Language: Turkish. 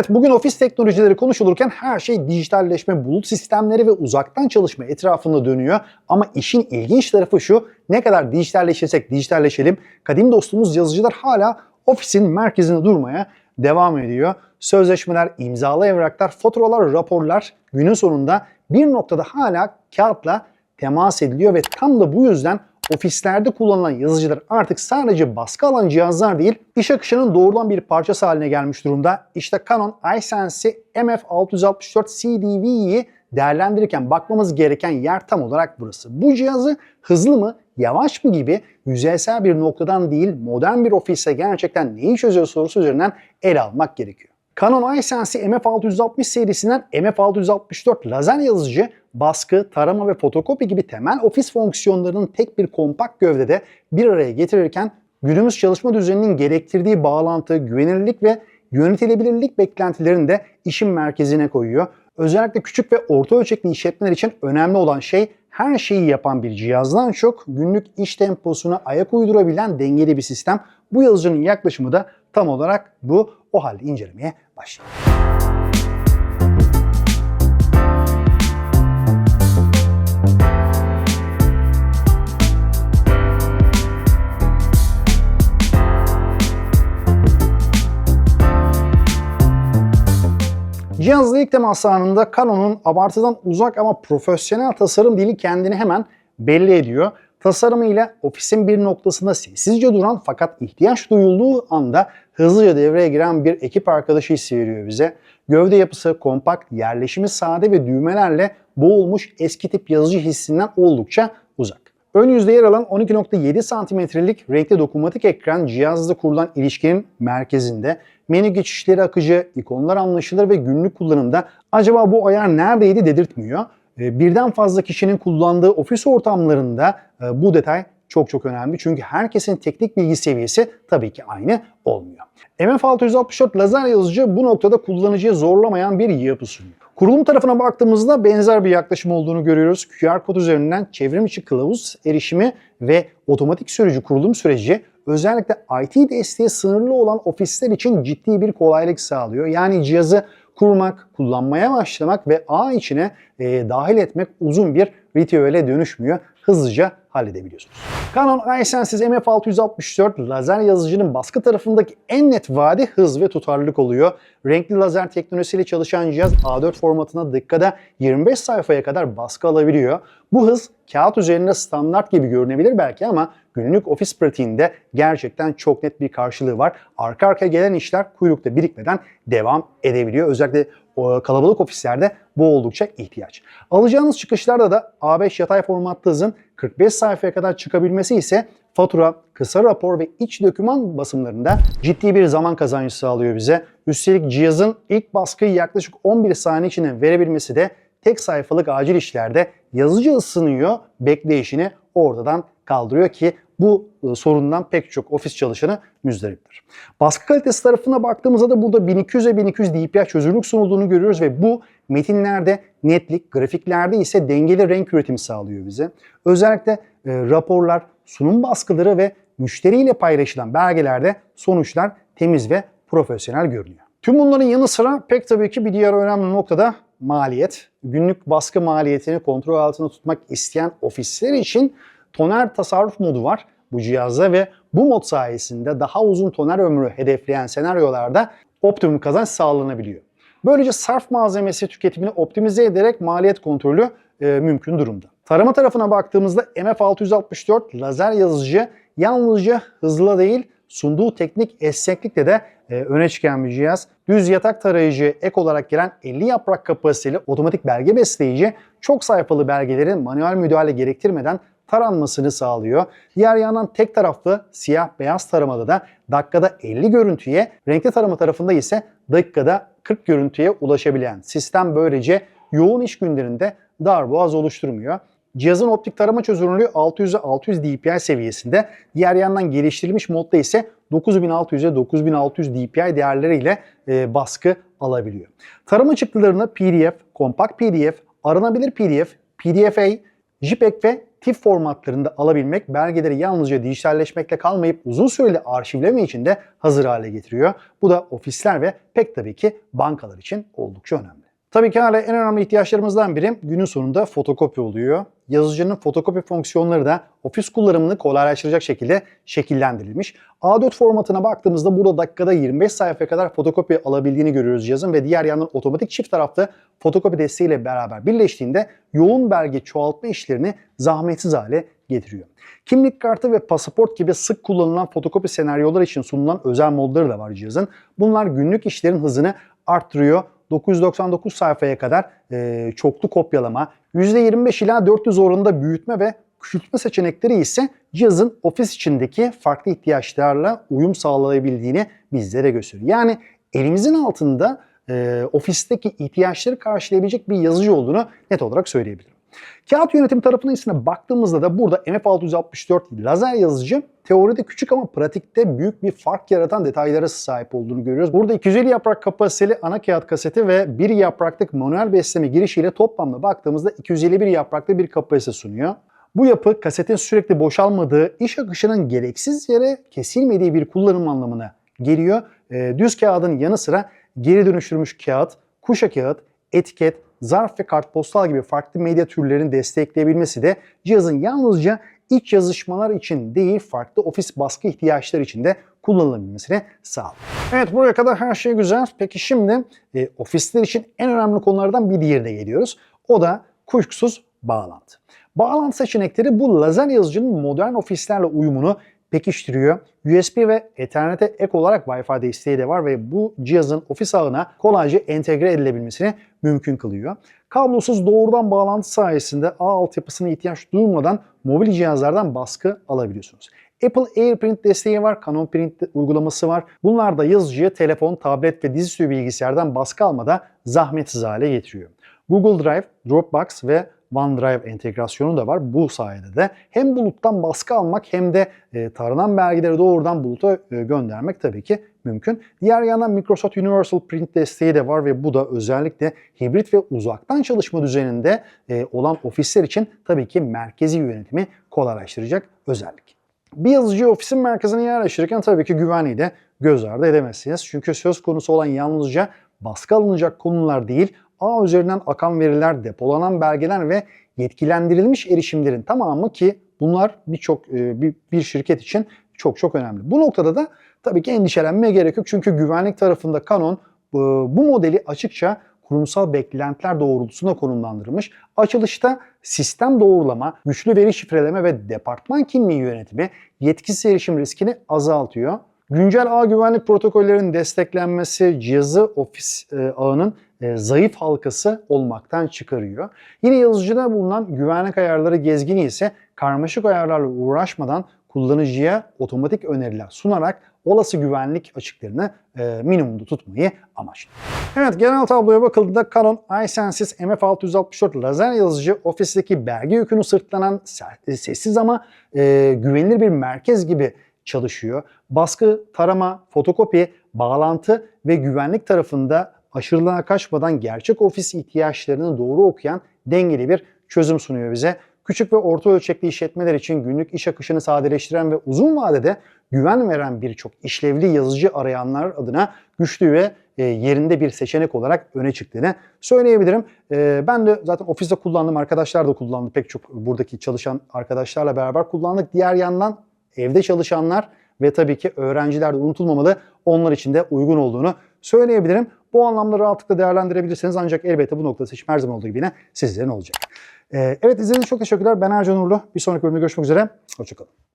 Evet bugün ofis teknolojileri konuşulurken her şey dijitalleşme, bulut sistemleri ve uzaktan çalışma etrafında dönüyor. Ama işin ilginç tarafı şu, ne kadar dijitalleşirsek dijitalleşelim, kadim dostumuz yazıcılar hala ofisin merkezinde durmaya devam ediyor. Sözleşmeler, imzalı evraklar, faturalar, raporlar günün sonunda bir noktada hala kağıtla temas ediliyor ve tam da bu yüzden ofislerde kullanılan yazıcılar artık sadece baskı alan cihazlar değil, iş akışının doğrudan bir parçası haline gelmiş durumda. İşte Canon iSense MF664 CDV'yi değerlendirirken bakmamız gereken yer tam olarak burası. Bu cihazı hızlı mı, yavaş mı gibi yüzeysel bir noktadan değil, modern bir ofiste gerçekten neyi çözüyor sorusu üzerinden ele almak gerekiyor. Canon iSense MF660 serisinden MF664 lazer yazıcı baskı, tarama ve fotokopi gibi temel ofis fonksiyonlarının tek bir kompakt gövdede bir araya getirirken günümüz çalışma düzeninin gerektirdiği bağlantı, güvenilirlik ve yönetilebilirlik beklentilerini de işin merkezine koyuyor. Özellikle küçük ve orta ölçekli işletmeler için önemli olan şey her şeyi yapan bir cihazdan çok günlük iş temposuna ayak uydurabilen dengeli bir sistem. Bu yazıcının yaklaşımı da tam olarak bu. O halde incelemeye başlayalım. Cihazla ilk temas anında Canon'un abartıdan uzak ama profesyonel tasarım dili kendini hemen belli ediyor. Tasarımıyla ofisin bir noktasında sessizce duran fakat ihtiyaç duyulduğu anda hızlıca devreye giren bir ekip arkadaşı hissi veriyor bize. Gövde yapısı kompakt, yerleşimi sade ve düğmelerle boğulmuş eski tip yazıcı hissinden oldukça uzak. Ön yüzde yer alan 12.7 santimetrelik renkli dokunmatik ekran cihazla kurulan ilişkinin merkezinde. Menü geçişleri akıcı, ikonlar anlaşılır ve günlük kullanımda acaba bu ayar neredeydi dedirtmiyor. Birden fazla kişinin kullandığı ofis ortamlarında bu detay çok çok önemli. Çünkü herkesin teknik bilgi seviyesi tabii ki aynı olmuyor. MF664 lazer yazıcı bu noktada kullanıcıyı zorlamayan bir yapı sunuyor. Kurulum tarafına baktığımızda benzer bir yaklaşım olduğunu görüyoruz. QR kod üzerinden çevrim içi kılavuz erişimi ve otomatik sürücü kurulum süreci özellikle IT desteği sınırlı olan ofisler için ciddi bir kolaylık sağlıyor. Yani cihazı kurmak, kullanmaya başlamak ve ağ içine e, dahil etmek uzun bir ritüele dönüşmüyor. Hızlıca halledebiliyorsunuz. Canon iSense MF664 lazer yazıcının baskı tarafındaki en net vaadi hız ve tutarlılık oluyor. Renkli lazer teknolojisiyle çalışan cihaz A4 formatına dakikada 25 sayfaya kadar baskı alabiliyor. Bu hız kağıt üzerinde standart gibi görünebilir belki ama günlük ofis pratiğinde gerçekten çok net bir karşılığı var. Arka arkaya gelen işler kuyrukta birikmeden devam edebiliyor. Özellikle kalabalık ofislerde bu oldukça ihtiyaç. Alacağınız çıkışlarda da A5 yatay formatta hızın 45 sayfaya kadar çıkabilmesi ise fatura, kısa rapor ve iç doküman basımlarında ciddi bir zaman kazancı sağlıyor bize. Üstelik cihazın ilk baskıyı yaklaşık 11 saniye içinde verebilmesi de tek sayfalık acil işlerde yazıcı ısınıyor bekleyişini ortadan kaldırıyor ki bu sorundan pek çok ofis çalışanı müzdariptir. Baskı kalitesi tarafına baktığımızda da burada 1200 ve 1200 DPI çözünürlük sunulduğunu görüyoruz ve bu metinlerde netlik, grafiklerde ise dengeli renk üretimi sağlıyor bize. Özellikle e, raporlar, sunum baskıları ve müşteriyle paylaşılan belgelerde sonuçlar temiz ve profesyonel görünüyor. Tüm bunların yanı sıra pek tabii ki bir diğer önemli noktada maliyet. Günlük baskı maliyetini kontrol altında tutmak isteyen ofisler için toner tasarruf modu var bu cihazda ve bu mod sayesinde daha uzun toner ömrü hedefleyen senaryolarda optimum kazanç sağlanabiliyor. Böylece sarf malzemesi tüketimini optimize ederek maliyet kontrolü e, mümkün durumda. Tarama tarafına baktığımızda MF664 lazer yazıcı yalnızca hızlı değil sunduğu teknik esneklikle de e, öne çıkan bir cihaz. Düz yatak tarayıcı ek olarak gelen 50 yaprak kapasiteli otomatik belge besleyici çok sayfalı belgelerin manuel müdahale gerektirmeden taranmasını sağlıyor. Diğer yandan tek taraflı siyah beyaz taramada da dakikada 50 görüntüye, renkli tarama tarafında ise dakikada 40 görüntüye ulaşabilen sistem böylece yoğun iş günlerinde darboğaz oluşturmuyor. Cihazın optik tarama çözünürlüğü 600'e 600 dpi seviyesinde. Diğer yandan geliştirilmiş modda ise 9600'e 9600 dpi değerleriyle e, baskı alabiliyor. Tarama çıktılarını PDF, kompakt PDF, aranabilir PDF, PDF-A, JPEG ve TIFF formatlarında alabilmek belgeleri yalnızca dijitalleşmekle kalmayıp uzun süreli arşivleme için de hazır hale getiriyor. Bu da ofisler ve pek tabii ki bankalar için oldukça önemli. Tabii ki hala en önemli ihtiyaçlarımızdan biri günün sonunda fotokopi oluyor. Yazıcının fotokopi fonksiyonları da ofis kullanımını kolaylaştıracak şekilde şekillendirilmiş. A4 formatına baktığımızda burada dakikada 25 sayfaya kadar fotokopi alabildiğini görüyoruz cihazın ve diğer yandan otomatik çift taraflı fotokopi desteğiyle beraber birleştiğinde yoğun belge çoğaltma işlerini zahmetsiz hale getiriyor. Kimlik kartı ve pasaport gibi sık kullanılan fotokopi senaryolar için sunulan özel modları da var cihazın. Bunlar günlük işlerin hızını arttırıyor. 999 sayfaya kadar e, çoklu kopyalama, %25 ila 400 oranında büyütme ve küçültme seçenekleri ise cihazın ofis içindeki farklı ihtiyaçlarla uyum sağlayabildiğini bizlere gösteriyor. Yani elimizin altında e, ofisteki ihtiyaçları karşılayabilecek bir yazıcı olduğunu net olarak söyleyebilirim. Kağıt yönetim tarafına ise baktığımızda da burada MF664 lazer yazıcı teoride küçük ama pratikte büyük bir fark yaratan detaylara sahip olduğunu görüyoruz. Burada 250 yaprak kapasiteli ana kağıt kaseti ve bir yapraklık manuel besleme girişiyle toplamda baktığımızda 251 yapraklı bir kapasite sunuyor. Bu yapı kasetin sürekli boşalmadığı, iş akışının gereksiz yere kesilmediği bir kullanım anlamına geliyor. E, düz kağıdın yanı sıra geri dönüştürmüş kağıt, kuşa kağıt, etiket, zarf ve kartpostal gibi farklı medya türlerini destekleyebilmesi de cihazın yalnızca iç yazışmalar için değil farklı ofis baskı ihtiyaçları için de kullanılabilmesini sağlıyor. Evet buraya kadar her şey güzel. Peki şimdi e, ofisler için en önemli konulardan bir diğerine geliyoruz. O da kuşkusuz bağlantı. Bağlantı seçenekleri bu lazer yazıcının modern ofislerle uyumunu pekiştiriyor. USB ve Ethernet'e ek olarak Wi-Fi desteği de var ve bu cihazın ofis ağına kolayca entegre edilebilmesini mümkün kılıyor. Kablosuz doğrudan bağlantı sayesinde ağ altyapısına ihtiyaç duymadan mobil cihazlardan baskı alabiliyorsunuz. Apple AirPrint desteği var, Canon Print uygulaması var. Bunlar da yazıcıya telefon, tablet ve dizüstü bilgisayardan baskı almada zahmetsiz hale getiriyor. Google Drive, Dropbox ve OneDrive entegrasyonu da var. Bu sayede de hem buluttan baskı almak hem de e, taranan belgeleri doğrudan buluta e, göndermek tabii ki mümkün. Diğer yandan Microsoft Universal Print desteği de var ve bu da özellikle hibrit ve uzaktan çalışma düzeninde e, olan ofisler için tabii ki merkezi yönetimi kolaylaştıracak özellik. Bir yazıcı ofisin merkezine yerleştirirken tabii ki güvenliği de göz ardı edemezsiniz. Çünkü söz konusu olan yalnızca baskı alınacak konular değil, ağ üzerinden akan veriler, depolanan belgeler ve yetkilendirilmiş erişimlerin tamamı ki bunlar birçok bir, bir şirket için çok çok önemli. Bu noktada da tabii ki endişelenmeye gerek yok. Çünkü güvenlik tarafında Canon bu modeli açıkça kurumsal beklentiler doğrultusunda konumlandırılmış. Açılışta sistem doğrulama, güçlü veri şifreleme ve departman kimliği yönetimi yetkisiz erişim riskini azaltıyor. Güncel ağ güvenlik protokollerinin desteklenmesi cihazı ofis e, ağının e, zayıf halkası olmaktan çıkarıyor. Yine yazıcıda bulunan güvenlik ayarları gezgini ise karmaşık ayarlarla uğraşmadan kullanıcıya otomatik öneriler sunarak olası güvenlik açıklarını e, minimumda tutmayı amaçlıyor. Evet genel tabloya bakıldığında Canon iSenses MF664 lazer yazıcı ofisteki belge yükünü sırtlanan sessiz ama e, güvenilir bir merkez gibi çalışıyor. Baskı, tarama, fotokopi, bağlantı ve güvenlik tarafında aşırılığa kaçmadan gerçek ofis ihtiyaçlarını doğru okuyan dengeli bir çözüm sunuyor bize. Küçük ve orta ölçekli işletmeler için günlük iş akışını sadeleştiren ve uzun vadede güven veren birçok işlevli yazıcı arayanlar adına güçlü ve e, yerinde bir seçenek olarak öne çıktığını söyleyebilirim. E, ben de zaten ofiste kullandım, arkadaşlar da kullandı. Pek çok buradaki çalışan arkadaşlarla beraber kullandık. Diğer yandan evde çalışanlar ve tabii ki öğrenciler de unutulmamalı. Onlar için de uygun olduğunu söyleyebilirim. Bu anlamda rahatlıkla değerlendirebilirsiniz ancak elbette bu noktada seçim her zaman olduğu gibi yine sizlerin olacak. Ee, evet izlediğiniz için çok teşekkürler. Ben Ercan Uğurlu. Bir sonraki bölümde görüşmek üzere. Hoşçakalın.